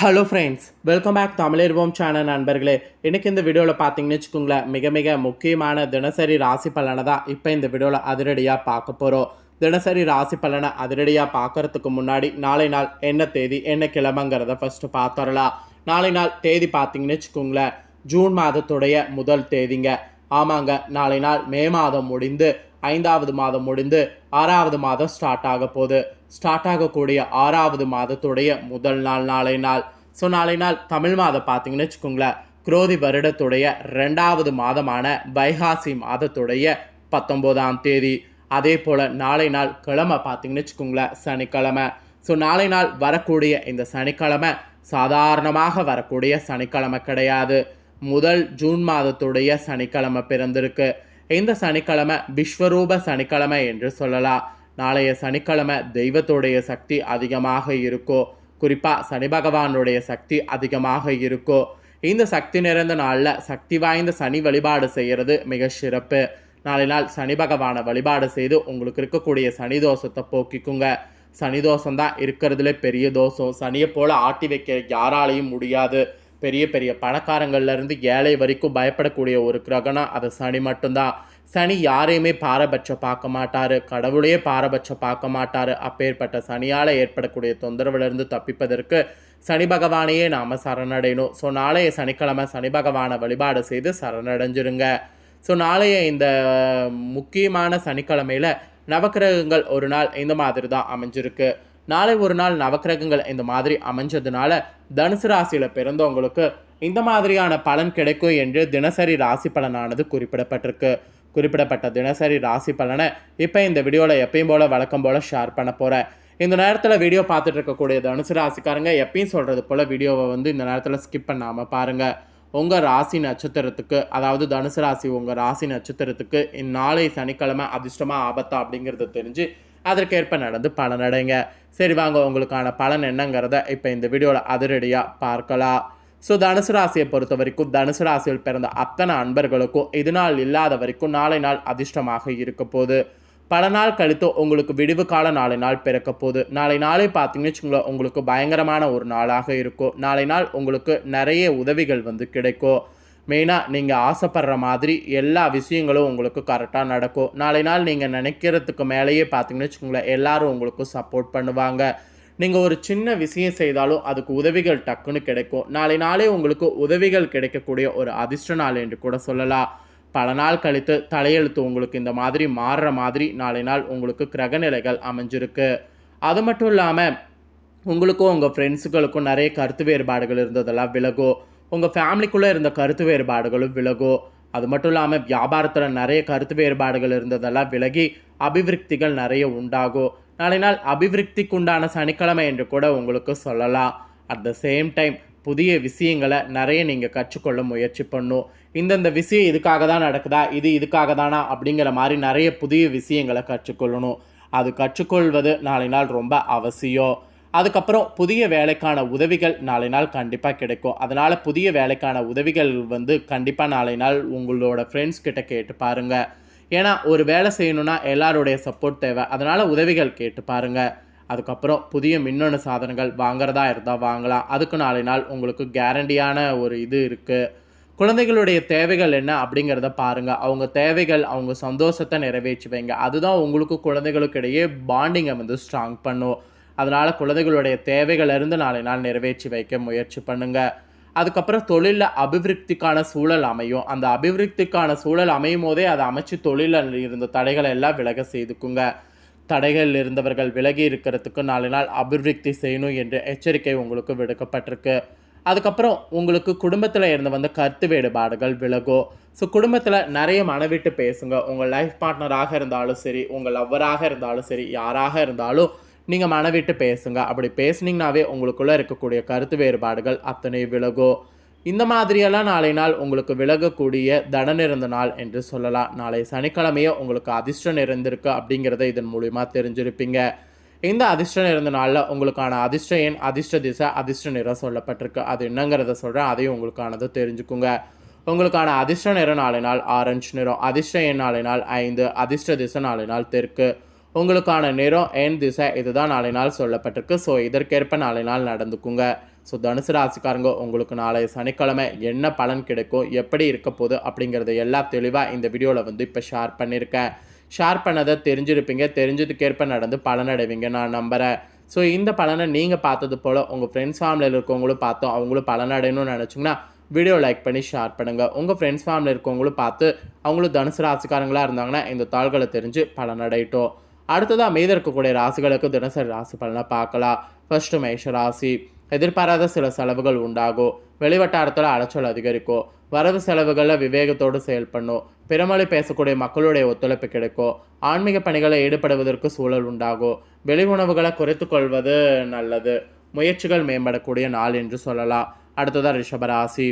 Hello friends welcome back தமிழர்வோம் channel நண்பர்களே. இன்றைக்கி இந்த வீடியோவில் பார்த்தீங்கன்னு வச்சுக்கோங்களேன் மிக மிக முக்கியமான தினசரி ராசி பலனை தான் இப்போ இந்த வீடியோவில் அதிரடியாக பார்க்க போகிறோம் தினசரி ராசி பலனை அதிரடியாக பார்க்கறதுக்கு முன்னாடி நாளை நாள் என்ன தேதி என்ன கிழமைங்கிறத ஃபஸ்ட்டு பார்த்துடலாம் நாளை நாள் தேதி பார்த்தீங்கன்னு வச்சுக்கோங்களேன் ஜூன் மாதத்துடைய முதல் தேதிங்க. ஆமாங்க நாளை நாள் மே மாதம் முடிந்து ஐந்தாவது மாதம் முடிந்து ஆறாவது மாதம் ஸ்டார்ட் ஆக போகுது. ஸ்டார்ட் ஆகக்கூடிய ஆறாவது மாதத்துடைய முதல் நாள் நாளை நாள். ஸோ நாளை நாள் தமிழ் மாதம் பார்த்தீங்கன்னு வச்சுக்கோங்களேன். குரோதி வருடத்துடைய ரெண்டாவது மாதமான பைகாசி மாதத்துடைய பத்தொம்போதாம் தேதி. அதே போல் நாளை நாள் கிழமை பார்த்தீங்கன்னு வச்சுக்கோங்களேன் சனிக்கிழமை. ஸோ நாளை நாள் வரக்கூடிய இந்த சனிக்கிழமை சாதாரணமாக வரக்கூடிய சனிக்கிழமை கிடையாது. முதல் ஜூன் மாதத்துடைய சனிக்கிழமை பிறந்திருக்கு. இந்த சனிக்கிழமை விஸ்வரூப சனிக்கிழமை என்று சொல்லலாம். நாளைய சனிக்கிழமை தெய்வத்துடைய சக்தி அதிகமாக இருக்கும் குறிப்பாக சனி பகவானுடைய சக்தி அதிகமாக இருக்கும் இந்த சக்தி நிறைந்த நாளில் சக்தி வாய்ந்த சனி வழிபாடு செய்கிறது மிக சிறப்பு. நாளை நாள் சனி பகவானை வழிபாடு செய்து உங்களுக்கு இருக்கக்கூடிய சனி தோஷத்தை போக்கிக்குங்க. சனி தோஷம் தான் இருக்கிறதுல பெரிய தோஷம். சனியை போல் ஆட்டி வைக்க யாராலையும் முடியாது. பெரிய பெரிய பணக்காரங்கள்லேருந்து ஏழை வரைக்கும் பயப்படக்கூடிய ஒரு கிரகணம் அது சனி மட்டும்தான். சனி யாரையுமே பாரபட்சம் பார்க்க மாட்டார். கடவுளையே பாரபட்சம் பார்க்க மாட்டார். அப்பேற்பட்ட சனியால் ஏற்படக்கூடிய தொந்தரவுலேருந்து தப்பிப்பதற்கு சனி பகவானையே நாம் சரணடையணும். ஸோ நாளைய சனிக்கிழமை சனி பகவானை வழிபாடு செய்து சரணடைஞ்சிருங்க. ஸோ நாளைய இந்த முக்கியமான சனிக்கிழமையில் நவக்கிரகங்கள் ஒரு நாள் இந்த மாதிரி தான் அமைஞ்சிருக்கு. நாளை ஒரு நாள் நவக்கிரகங்கள் இந்த மாதிரி அமைஞ்சதுனால தனுசு ராசியில் பிறந்தவங்களுக்கு இந்த மாதிரியான பலன் கிடைக்கும் என்று தினசரி ராசி பலனானது குறிப்பிடப்பட்டிருக்கு. குறிப்பிடப்பட்ட தினசரி ராசி பலனை இப்போ இந்த வீடியோவில் எப்பயும் போல் வழக்கம் போல் ஷேர் பண்ண போகிறேன் இந்த நேரத்தில் வீடியோ பார்த்துட்டு இருக்கக்கூடிய தனுசு ராசிக்காரங்க எப்பயும் சொல்கிறது போல் வீடியோவை வந்து இந்த நேரத்தில் ஸ்கிப் பண்ணாமல் பாருங்கள் உங்கள் ராசி நட்சத்திரத்துக்கு அதாவது தனுசு ராசி உங்கள் ராசி நட்சத்திரத்துக்கு இந்நாளை சனிக்கிழமை அதிர்ஷ்டமாக ஆபத்தா அப்படிங்கிறத தெரிஞ்சு அதற்கேற்ப நடந்து பலனடைங்க சரி வாங்க உங்களுக்கான பலன் என்னங்கிறத இப்போ இந்த வீடியோவில் அதிரடியாக பார்க்கலாம். ஸோ தனுசு ராசியை பொறுத்த வரைக்கும் தனுசு ராசியில் பிறந்த அத்தனை அன்பர்களுக்கும் இது நாள் இல்லாத வரைக்கும் நாளை நாள் அதிர்ஷ்டமாக இருக்க போகுது. பல நாள் கழித்து உங்களுக்கு விடிவு கால நாளை நாள் பிறக்க போகுது. நாளை நாளை பார்த்தீங்கன்னு வச்சுக்கோங்களேன் உங்களுக்கு பயங்கரமான ஒரு நாளாக இருக்கும். நாளை நாள் உங்களுக்கு நிறைய உதவிகள் வந்து கிடைக்கும். மெயினாக நீங்கள் ஆசைப்படுற மாதிரி எல்லா விஷயங்களும் உங்களுக்கு கரெக்டாக நடக்கும். நாளை நாள் நீங்கள் நினைக்கிறதுக்கு மேலேயே பார்த்தீங்கன்னு வச்சுக்கோங்களேன் எல்லாரும் உங்களுக்கு சப்போர்ட் பண்ணுவாங்க. நீங்கள் ஒரு சின்ன விஷயம் செய்தாலும் அதுக்கு உதவிகள் டக்குன்னு கிடைக்கும். நாளை நாளே உங்களுக்கு உதவிகள் கிடைக்கக்கூடிய ஒரு அதிர்ஷ்ட நாள் என்று கூட சொல்லலாம். பல நாள் கழித்து தலையெழுத்து உங்களுக்கு இந்த மாதிரி மாறுற மாதிரி நாளை நாள் உங்களுக்கு கிரகநிலைகள் அமைஞ்சிருக்கு. அது மட்டும் இல்லாமல் உங்களுக்கும் உங்கள் ஃப்ரெண்ட்ஸுகளுக்கும் நிறைய கருத்து வேறுபாடுகள் இருந்ததெல்லாம் விலகும். உங்கள் ஃபேமிலிக்குள்ளே இருந்த கருத்து வேறுபாடுகளும் விலகும் அது மட்டும் இல்லாமல் வியாபாரத்தில் நிறைய கருத்து வேறுபாடுகள் இருந்ததெல்லாம் விலகி அபிவிருத்திகள் நிறைய உண்டாகும் நாளை நாள் அபிவிருத்திக்கு உண்டான சனிக்கிழமை என்று கூட உங்களுக்கு சொல்லலாம். அட் த சேம் டைம் புதிய விஷயங்களை நிறைய நீங்கள் கற்றுக்கொள்ள முயற்சி பண்ணும். இந்தந்த விஷயம் இதுக்காக தான் நடக்குதா? இது இதுக்காக தானா? அப்படிங்கிற மாதிரி நிறைய புதிய விஷயங்களை கற்றுக்கொள்ளணும். அது கற்றுக்கொள்வது நாளை நாள் ரொம்ப அவசியம். அதுக்கப்புறம் புதிய வேலைக்கான உதவிகள் நாளை நாள் கண்டிப்பாக கிடைக்கும். அதனால் புதிய வேலைக்கான உதவிகள் வந்து கண்டிப்பாக நாளை நாள் உங்களோட ஃப்ரெண்ட்ஸ் கிட்ட கேட்டு பாருங்கள் ஏன்னா ஒரு வேலை செய்யணும்னா எல்லாருடைய சப்போர்ட் தேவை. அதனால் உதவிகள் கேட்டு பாருங்கள் அதுக்கப்புறம் புதிய மின்னணு சாதனங்கள் வாங்குறதா இருந்தால் வாங்கலாம். அதுக்கு நாளை நாள் உங்களுக்கு கேரண்டியான ஒரு இது இருக்குது குழந்தைகளுடைய தேவைகள் என்ன அப்படிங்கிறத பாருங்கள் அவங்க தேவைகள் அவங்க சந்தோஷத்தை நிறைவேற்றி வைங்க. அதுதான் உங்களுக்கு குழந்தைகளுக்கு இடையே பாண்டிங்கை வந்து ஸ்ட்ராங் பண்ணும். அதனால் குழந்தைகளுடைய தேவைகளிலிருந்து நாளை நாள் நிறைவேற்றி வைக்க முயற்சி பண்ணுங்கள் அதுக்கப்புறம் தொழிலில் அபிவிருத்திக்கான சூழல் அமையும். அந்த அபிவிருத்திக்கான சூழல் அமையும் போதே அதை அமைச்சு தொழிலில் இருந்த தடைகளை எல்லாம் விலக செய்துக்குங்க. தடைகள் இருந்தவர்கள் விலகி இருக்கிறதுக்கு நாலு நாள் அபிவிருத்தி செய்யணும் என்று எச்சரிக்கை உங்களுக்கு விடுக்கப்பட்டிருக்கு. அதுக்கப்புறம் உங்களுக்கு குடும்பத்தில் இருந்து வந்த கருத்து வேறுபாடுகள் விலகும் ஸோ குடும்பத்தில் நிறைய மனவிட்டு பேசுங்க. உங்கள் லைஃப் பார்ட்னராக இருந்தாலும் சரி உங்கள் லவ்வராக இருந்தாலும் சரி யாராக இருந்தாலும் நீங்கள் மனவிட்டு பேசுங்க. அப்படி பேசுனீங்கனாவே உங்களுக்குள்ளே இருக்கக்கூடிய கருத்து வேறுபாடுகள் அத்தனை விலகும் இந்த மாதிரியெல்லாம் நாளை நாள் உங்களுக்கு விலகக்கூடிய தன நிறந்த நாள் என்று சொல்லலாம். நாளை சனிக்கிழமையே உங்களுக்கு அதிர்ஷ்டம் நிறைந்திருக்கு அப்படிங்கிறத இதன் மூலிமா தெரிஞ்சிருப்பீங்க. இந்த அதிர்ஷ்டம் இருந்த நாளில் உங்களுக்கான அதிர்ஷ்ட எண் அதிர்ஷ்ட திசை அதிர்ஷ்ட நிறம் சொல்லப்பட்டிருக்கு. அது என்னங்கிறத சொல்கிறேன் அதையும் உங்களுக்கானது தெரிஞ்சுக்குங்க. உங்களுக்கான அதிர்ஷ்ட நிறம் நாளை நாள் ஆரஞ்சு நிறம் அதிர்ஷ்ட எண் நாளை நாள் ஐந்து அதிர்ஷ்ட திசை நாளை நாள் தெற்கு. உங்களுக்கான நேரம் என் திசை இதுதான் நாளை நாள் சொல்லப்பட்டிருக்கு. ஸோ இதற்கேற்ப நாளை நாள் நடந்துக்குங்க. ஸோ தனுசு ராசிக்காரங்க உங்களுக்கு நாளை சனிக்கிழமை என்ன பலன் கிடைக்கும் எப்படி இருக்க போகுது அப்படிங்கிறத எல்லாம் தெளிவாக இந்த வீடியோவில் வந்து இப்போ ஷேர் பண்ணியிருக்கேன் ஷேர் பண்ணதை தெரிஞ்சிருப்பீங்க. தெரிஞ்சதுக்கேற்ப நடந்து பலனடைவீங்க நான் நம்புகிறேன் ஸோ இந்த பலனை நீங்கள் பார்த்தது போல் உங்கள் ஃப்ரெண்ட்ஸ் ஃபேமிலியில் இருக்கவங்களும் பார்த்தோம் அவங்களும் பலனடையணும்னு நினச்சிங்கன்னா வீடியோ லைக் பண்ணி ஷேர் பண்ணுங்கள் உங்கள் ஃப்ரெண்ட்ஸ் ஃபேமிலியில் இருக்கவங்களும் பார்த்து அவங்களும் தனுசு ராசிக்காரங்களாக இருந்தாங்கன்னா இந்த தாள்களை தெரிஞ்சு பலனடையட்டும். அடுத்ததாக மீத இருக்கக்கூடிய ராசிகளுக்கு தினசரி ராசி பலனை பார்க்கலாம். ஃபர்ஸ்ட்டு மேஷ ராசி. எதிர்பாராத சில செலவுகள் உண்டாகும். வெளிவட்டாரத்தில் அலைச்சல் அதிகரிக்கும். வரவு செலவுகளில் விவேகத்தோடு செயல்படணும். பிறமொழி பேசக்கூடிய மக்களுடைய ஒத்துழைப்பு கிடைக்கும். ஆன்மீக பணிகளில் ஈடுபடுவதற்கு சூழல் உண்டாகும். வெளி உணவுகளை குறைத்து கொள்வது நல்லது. முயற்சிகள் மேம்படக்கூடிய நாள் என்று சொல்லலாம். அடுத்ததாக ரிஷபராசி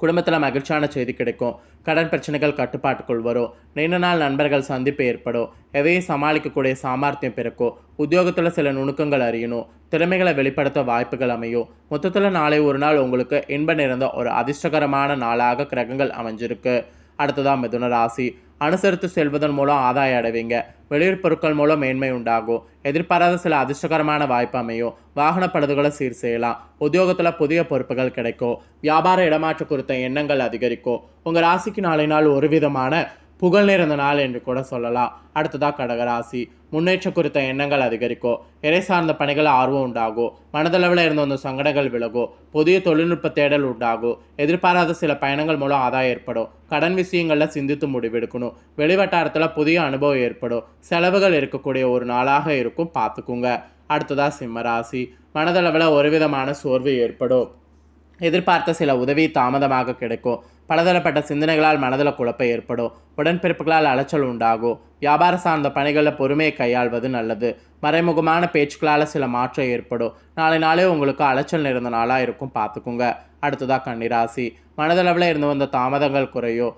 குடும்பத்தில் மகிழ்ச்சியான செய்தி கிடைக்கும். கடன் பிரச்சனைகள் கட்டுப்பாட்டுக்குள் வரும். நீண்ட நாள் நண்பர்கள் சந்திப்பு ஏற்படும். எதையும் சமாளிக்கக்கூடிய சாமர்த்தியம் பிறக்கும். உத்தியோகத்தில் சில நுணுக்கங்கள் அறியணும். திறமைகளை வெளிப்படுத்த வாய்ப்புகள் அமையும். மொத்தத்தில் நாளை ஒரு நாள் உங்களுக்கு இன்ப நிறைந்த ஒரு அதிர்ஷ்டகரமான நாளாக கிரகங்கள் அமைஞ்சிருக்கு. அடுத்ததாக மிதுன ராசி. அனுசரித்து செல்வதன் மூலம் ஆதாயம் அடைவீங்க. வெளியூர் பொருட்கள் மூலம் மேன்மை உண்டாகும். எதிர்பாராத சில அதிர்ஷ்டகரமான வாய்ப்பு அமையும். வாகன பழுதுகளை சீர் செய்யலாம். உத்தியோகத்தில் புதிய பொறுப்புகள் கிடைக்கும். வியாபார இடமாற்ற குறித்த எண்ணங்கள் அதிகரிக்கும். உங்கள் ராசிக்கு நாளை நாள் ஒரு விதமான புகழ் நிறைந்த நாள் என்று கூட சொல்லலாம். அடுத்ததாக கடகராசி. முன்னேற்றம் குறித்த எண்ணங்கள் அதிகரிக்கும் இறை சார்ந்த பணிகள் ஆர்வம் உண்டாகும் மனதளவில் இருந்த வந்த சங்கடங்கள் விலகும் புதிய தொழில்நுட்ப தேடல் உண்டாகும் எதிர்பாராத சில பயணங்கள் மூலம் ஆதாயம் ஏற்படும். கடன் விஷயங்களில் சிந்தித்து முடிவெடுக்கணும். வெளிவட்டாரத்தில் புதிய அனுபவம் ஏற்படும். செலவுகள் இருக்கக்கூடிய ஒரு நாளாக இருக்கும். பார்த்துக்குங்க. அடுத்ததாக சிம்மராசி மனதளவில் ஒரு விதமான சோர்வு ஏற்படும். எதிர்பார்த்த சில உதவி தாமதமாக கிடைக்கும். பலதரப்பட்ட சிந்தனைகளால் மனதில் குழப்பம் ஏற்படும். உடன்பிறப்புகளால் அலைச்சல் உண்டாகும். வியாபார சார்ந்த பணிகளில் பொறுமையை கையாள்வது நல்லது. மறைமுகமான பேச்சுக்களால் சில மாற்றம் ஏற்படும். நாளை நாளே உங்களுக்கு அலைச்சல் நிறைந்த நாளாக இருக்கும். பார்த்துக்குங்க. அடுத்ததாக கன்னிராசி. மனதளவில் இருந்து வந்த தாமதங்கள் குறையும்.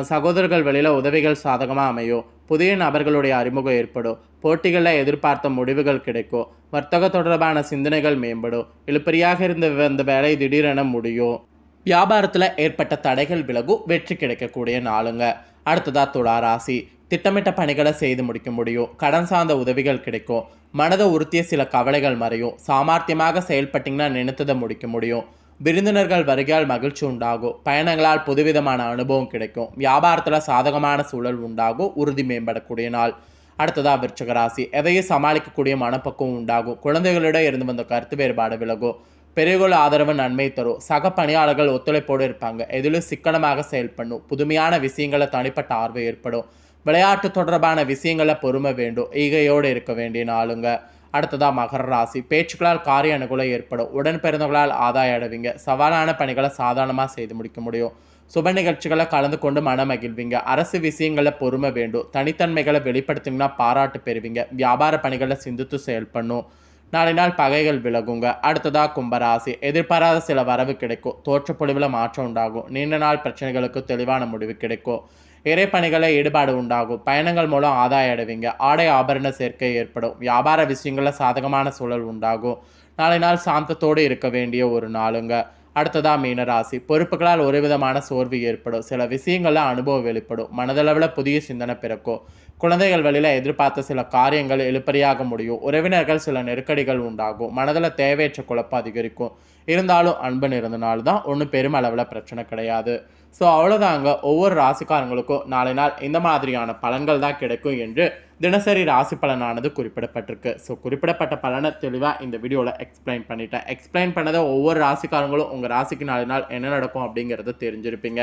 சகோதரர்கள் வெளியில் உதவிகள் சாதகமாக அமையும். புதிய நபர்களுடைய அறிமுகம் ஏற்படும். போட்டிகளில் எதிர்பார்த்த முடிவுகள் கிடைக்கும். வர்த்தக தொடர்பான சிந்தனைகள் மேம்படும். இழுப்பறியாக இருந்த அந்த வேலை திடீரென முடியும். வியாபாரத்தில் ஏற்பட்ட தடைகள் விலகும் வெற்றி கிடைக்கக்கூடிய நாளுங்க. அடுத்ததாக துலா ராசி. திட்டமிட்ட பணிகளை செய்து முடிக்க முடியும். கடன் சார்ந்த உதவிகள் கிடைக்கும். மனதை உறுத்திய சில கவலைகள் மறையும். சாமர்த்தியமாக செயல்பட்டிங்கன்னா நினைத்ததை முடிக்க முடியும். விருந்தினர்கள் வருகையால் மகிழ்ச்சி உண்டாகும். பயணங்களால் புதுவிதமான அனுபவம் கிடைக்கும். வியாபாரத்தில் சாதகமான சூழல் உண்டாகும். உறுதி மேம்படக்கூடிய நாள். அடுத்ததாக விருச்சகராசி எதையும் சமாளிக்கக்கூடிய மனப்பக்குவம் உண்டாகும். குழந்தைகளிடம் இருந்து வந்த கருத்து வேறுபாடு விலகும். பெரியவர்கள் ஆதரவு நன்மை தரும். சக பணியாளர்கள் ஒத்துழைப்போடு இருப்பாங்க. எதிலும் சிக்கனமாக செயல்படணும். புதுமையான விஷயங்களை தனிப்பட்ட ஆர்வம் ஏற்படும். விளையாட்டு தொடர்பான விஷயங்களை பொறுமை வேண்டும். ஈகையோடு இருக்க வேண்டிய நாளுங்க. அடுத்ததாக மகர ராசி. பேச்சுக்களால் காரிய அனுகூலம் ஏற்படும். உடன் பிறந்தவர்களால் ஆதாயம் அடைவீங்க. சவாலான பணிகளை சாதாரணமாக செய்து முடிக்க முடியும். சுப நிகழ்ச்சிகளை கலந்து கொண்டு மனம் மகிழ்வீங்க. அரசு விஷயங்களை பொறுமை வேண்டும். தனித்தன்மைகளை வெளிப்படுத்திங்கன்னா பாராட்டு பெறுவீங்க. வியாபார பணிகளை சிந்தித்து செயல்படணும் நாளை நாள் பகைகள் விலகுங்க. அடுத்ததாக கும்பராசி. எதிர்பாராத சில வரவு கிடைக்கும். தோற்றப்பொழிவில் மாற்றம் உண்டாகும். நீண்ட நாள் பிரச்சனைகளுக்கு தெளிவான முடிவு கிடைக்கும். இறைப்பணிகளை ஈடுபாடு உண்டாகும். பயணங்கள் மூலம் ஆதாயம் அடைவீங்க. ஆடை ஆபரண சேர்க்கை ஏற்படும். வியாபார விஷயங்களில் சாதகமான சூழல் உண்டாகும். நாளை நாள் சாந்தத்தோடு இருக்க வேண்டிய ஒரு நாளுங்க. அடுத்ததாக மீனராசி. பொறுப்புகளால் ஒரு விதமான சோர்வு ஏற்படும். சில விஷயங்களில் அனுபவம் வெளிப்படும். மனதளவில் புதிய சிந்தனை பிறக்கும். குழந்தைகள் வழியில் எதிர்பார்த்த சில காரியங்கள் எழுப்பறியாக முடியும். உறவினர்கள் சில நெருக்கடிகள் உண்டாகும். மனதில் தேவையற்ற குழப்பம் அதிகரிக்கும். இருந்தாலும் அன்பு இருந்தனால்தான் ஒன்றும் பெருமளவில் பிரச்சனை கிடையாது. ஸோ அவ்வளோதாங்க ஒவ்வொரு ராசிக்காரங்களுக்கும் நாளை நாள் இந்த மாதிரியான பலன்கள் தான் கிடைக்கும் என்று தினசரி ராசி பலனானது குறிப்பிடப்பட்டிருக்கு. ஸோ குறிப்பிடப்பட்ட பலனை தெளிவாக இந்த வீடியோவில் எக்ஸ்பிளைன் பண்ணிட்டேன். எக்ஸ்பிளைன் பண்ணதை ஒவ்வொரு ராசிக்காரங்களும் உங்கள் ராசிக்கு நாலு நாள் என்ன நடக்கும் அப்படிங்கிறத தெரிஞ்சிருப்பீங்க.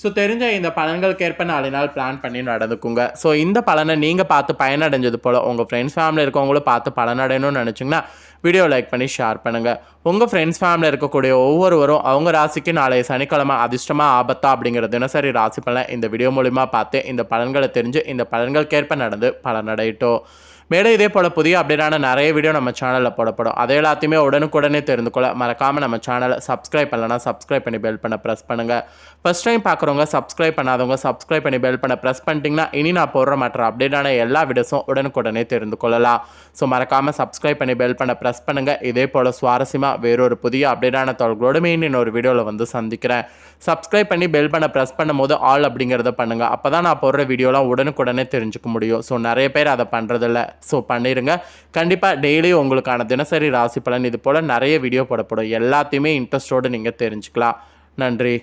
ஸோ தெரிஞ்ச இந்த பலன்களுக்கேற்ப நாலு நாள் பிளான் பண்ணி நடந்துக்குங்க. ஸோ இந்த பலனை நீங்கள் பார்த்து பயனடைஞ்சது போல் உங்கள் ஃப்ரெண்ட்ஸ் ஃபேமிலி இருக்கவங்களும் பார்த்து பலனடையணும்னு நினச்சிங்கன்னா வீடியோ லைக் பண்ணி ஷேர் பண்ணுங்கள் உங்கள் ஃப்ரெண்ட்ஸ் ஃபேமிலி இருக்கக்கூடிய ஒவ்வொருவரும் அவங்க ராசிக்கு நாளைய சனிக்கிழமை அதிர்ஷ்டமாக ஆபத்தா அப்படிங்கிற தினசரி ராசி பலன் இந்த வீடியோ மூலிமா பார்த்து இந்த பலன்களை தெரிஞ்சு இந்த பலன்களுக்கேற்ப நடந்து பலனடையிட்டோம். மேலும் இதே போல் புதிய அப்டேட்டான நிறைய வீடியோ நம்ம சேனலில் போடப்படும். அதை எல்லாத்தையுமே உடனுக்குடனே தெரிந்து கொள்ள மறக்காமல் நம்ம சேனலை சப்ஸ்கிரைப் பண்ணலன்னா சப்ஸ்கிரைப் பண்ணி பெல் பண்ண ப்ரெஸ் பண்ணுங்கள் ஃபஸ்ட் டைம் பார்க்குறவங்க சப்ஸ்கிரைப் பண்ணாதவங்க சப்ஸ்கிரைப் பண்ணி பெல் பண்ண ப்ரெஸ் பண்ணிட்டீங்கன்னா இனி நான் போடுற மற்ற அப்டேட்டான எல்லா வீடியோஸும் உடனுக்குடனே தெரிந்து கொள்ளலாம் ஸோ மறக்காமல் சப்ஸ்கிரைப் பண்ணி பெல் பண்ண ப்ரெஸ் பண்ணுங்கள் இதே போல் சுவாரஸ்யமாக வேறொரு புதிய அப்டேட்டான தகவல்களோடு மெயின் இன்னொரு வீடியோவில் வந்து சந்திக்கிறேன். சப்ஸ்கிரைப் பண்ணி பெல் பண்ண ப்ரெஸ் பண்ணும்போது ஆல் அப்படிங்கிறத பண்ணுங்கள் அப்போ தான் நான் போடுற வீடியோலாம் உடனுக்குடனே தெரிஞ்சுக்க முடியும். ஸோ நிறைய பேர் அதை பண்ணுறதில்ல ஸோ பண்ணிடுங்க கண்டிப்பாக டெய்லியும் உங்களுக்கான தினசரி ராசி பலன் இது போல் நிறைய வீடியோ போடப்படும். எல்லாத்தையுமே இன்ட்ரெஸ்ட்டோடு நீங்கள் தெரிஞ்சுக்கலாம். நன்றி.